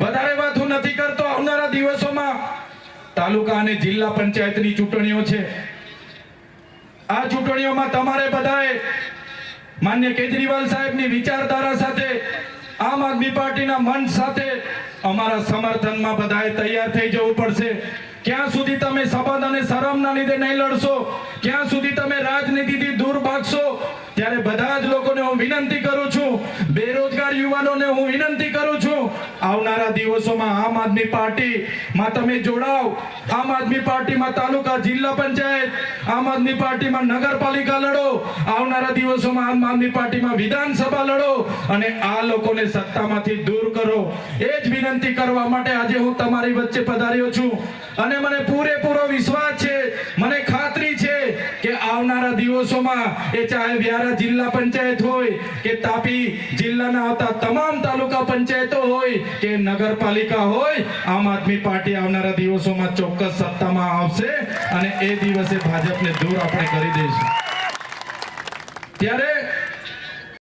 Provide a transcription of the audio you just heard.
વધારે વાત હું નથી કરતો. આવનારા દિવસોમાં તાલુકા અને જિલ્લા પંચાયતની ચૂંટણીઓ છે. આ ચૂંટણીઓમાં તમારે બધાએ માન્ય કેજરીવાલ સાહેબની વિચારધારા સાથે, આમ આદમી પાર્ટીના મન સાથે અમારા સમર્થનમાં બધાએ તૈયાર થઈ જવું પડશે. ક્યાં સુધી તમે સંબંધ અને શરમના લીધે નહીં લડશો? ક્યાં સુધી તમે રાજનીતિથી દૂર ભાગશો? ત્યારે બધા જ લોકોને હું વિનંતી કરું છું, બેરોજગાર યુવાનોને હું વિનંતી કરું છું, આવનારા દિવસોમાં આમ આદમી પાર્ટીમાં તમે જોડાવ આમ આદમી પાર્ટીમાં તાલુકા, જિલ્લા પંચાયત, આમ આદમી પાર્ટીમાં નગરપાલિકા લડો. આવનારા દિવસોમાં આમ આદમી પાર્ટીમાં વિધાનસભા લડો અને આ લોકોને સત્તામાંથી દૂર કરો. એ જ વિનંતી કરવા માટે આજે હું તમારી વચ્ચે પધાર્યો છું. અને મને પૂરેપૂરો વિશ્વાસ દિવસોમાં એ ચાહે વ્યારા જિલ્લા પંચાયત હોય કે તાપી જિલ્લાના આવતા તમામ તાલુકા પંચાયતો હોય કે નગરપાલિકા હોય, આમ આદમી પાર્ટી આવનારા દિવસોમાં ચોક્કસ સત્તામાં આવશે અને એ દિવસે ભાજપને દૂર આપણે કરી દઈશું. ત્યારે